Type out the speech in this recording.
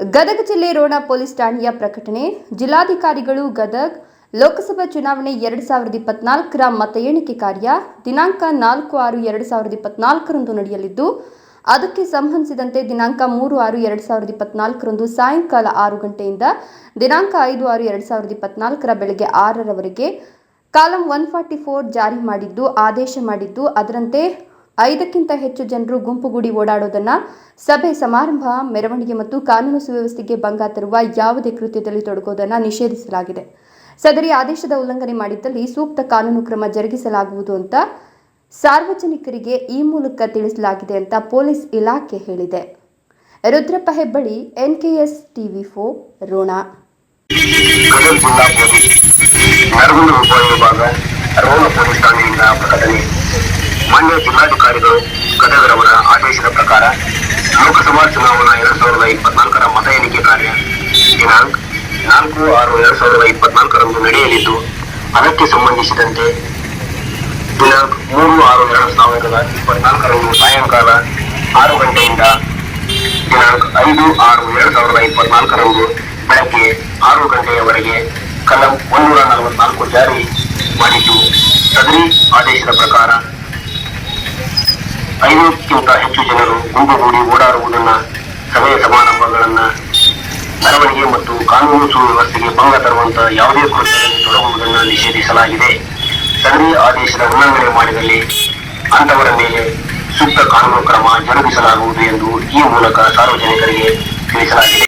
ಗದಗ ಜಿಲ್ಲೆ ರೋಣ ಪೊಲೀಸ್ ಠಾಣೆಯ ಪ್ರಕಟಣೆ, ಜಿಲ್ಲಾಧಿಕಾರಿಗಳು ಗದಗ್, ಲೋಕಸಭಾ ಚುನಾವಣೆ ಎರಡು ಸಾವಿರದ ಇಪ್ಪತ್ನಾಲ್ಕರ ಮತ ಎಣಿಕೆ ಕಾರ್ಯ ದಿನಾಂಕ ನಾಲ್ಕು ಆರು ಎರಡು ಸಾವಿರದ ಇಪ್ಪತ್ನಾಲ್ಕರಂದು ನಡೆಯಲಿದ್ದು, ಅದಕ್ಕೆ ಸಂಬಂಧಿಸಿದಂತೆ ದಿನಾಂಕ ಮೂರು ಆರು ಎರಡು ಸಾವಿರದ ಇಪ್ಪತ್ನಾಲ್ಕರಂದು ಸಾಯಂಕಾಲ ಆರು ಗಂಟೆಯಿಂದ ದಿನಾಂಕ ಐದು ಆರು ಎರಡು ಸಾವಿರದ ಇಪ್ಪತ್ನಾಲ್ಕರ ಬೆಳಗ್ಗೆ ಆರರವರೆಗೆ ಕಾಲಂ ಒನ್ ಫಾರ್ಟಿ ಫೋರ್ ಜಾರಿ ಮಾಡಿದ್ದು, ಆದೇಶ ಮಾಡಿದ್ದು, ಅದರಂತೆ ಐದಕ್ಕಿಂತ ಹೆಚ್ಚು ಜನರು ಗುಂಪುಗೂಡಿ ಓಡಾಡೋದನ್ನ ಸಭೆ, ಸಮಾರಂಭ, ಮೆರವಣಿಗೆ ಮತ್ತು ಕಾನೂನು ಸುವ್ಯವಸ್ಥೆಗೆ ಭಂಗ ತರುವ ಯಾವುದೇ ಕೃತ್ಯದಲ್ಲಿ ತೊಡಗೋದನ್ನು ನಿಷೇಧಿಸಲಾಗಿದೆ. ಸದರಿ ಆದೇಶದ ಉಲ್ಲಂಘನೆ ಮಾಡಿದ್ದಲ್ಲಿ ಸೂಕ್ತ ಕಾನೂನು ಕ್ರಮ ಜರುಗಿಸಲಾಗುವುದು ಅಂತ ಸಾರ್ವಜನಿಕರಿಗೆ ಈ ಮೂಲಕ ತಿಳಿಸಲಾಗಿದೆ ಅಂತ ಪೊಲೀಸ್ ಇಲಾಖೆ ಹೇಳಿದೆ. ರುದ್ರಪ್ಪ ಹೆಬ್ಬಳ್ಳಿ, ಎನ್ಕೆಎಸ್ ಟಿವಿ ಫೋ ರೋಣ ಪೊಲೀಸ್ ಠಾಣೆಯಿಂದ ಜಿಲ್ಲಾಧಿಕಾರಿಗಳು ಗದಗರವರ ಆದೇಶದ ಪ್ರಕಾರ ಲೋಕಸಭಾ ಚುನಾವಣಾ ಎರಡ್ ಸಾವಿರದ ಇಪ್ಪತ್ನಾಲ್ಕರ ಮತ ಎಣಿಕೆ ಕಾರ್ಯ ದಿನಾಂಕ ನಾಲ್ಕು ಆರು ಎರಡ್ ಸಾವಿರದ ಇಪ್ಪತ್ನಾಲ್ಕರಂದು ನಡೆಯಲಿದ್ದು, ಅದಕ್ಕೆ ಸಂಬಂಧಿಸಿದಂತೆ ದಿನಾಂಕ ಮೂರು ಆರು ಎರಡು ಸಾವಿರದ ಇಪ್ಪತ್ನಾಲ್ಕರಂದು ಸಾಯಂಕಾಲ ಆರು ಗಂಟೆಯಿಂದ ದಿನಾಂಕ ಐದು ಆರು ಎರಡ್ ಸಾವಿರದ ಇಪ್ಪತ್ನಾಲ್ಕರಂದು ಬೆಳಗ್ಗೆ ಆರು ಗಂಟೆಯವರೆಗೆ ಕಲಂ ಒಂದೂರ ನಲವತ್ನಾಲ್ಕು ಜಾರಿ ಮಾಡಿದ್ದು, ಸದರಿ ಆದೇಶದ ಪ್ರಕಾರ ಐನೂರಕ್ಕಿಂತ ಹೆಚ್ಚು ಜನರು ಗುಂಪುಗೂಡಿ ಓಡಾಡುವುದನ್ನ ಸಭೆಯ ಸಮಾರಂಭಗಳನ್ನ, ಮೆರವಣಿಗೆ ಮತ್ತು ಕಾನೂನು ಸುವ್ಯವಸ್ಥೆಗೆ ಭಂಗ ತರುವಂತಹ ಯಾವುದೇ ಕೃತ್ಯದಲ್ಲಿ ತೊಡಗುವುದನ್ನು ನಿಷೇಧಿಸಲಾಗಿದೆ. ಸಭೆ ಆದೇಶದ ಉಲ್ಲಂಘನೆ ಮಾಡಿದಲ್ಲಿ ಅಂತವರ ಮೇಲೆ ಸೂಕ್ತ ಕಾನೂನು ಕ್ರಮ ಜರುಗಿಸಲಾಗುವುದು ಎಂದು ಈ ಮೂಲಕ ಸಾರ್ವಜನಿಕರಿಗೆ ತಿಳಿಸಲಾಗಿದೆ.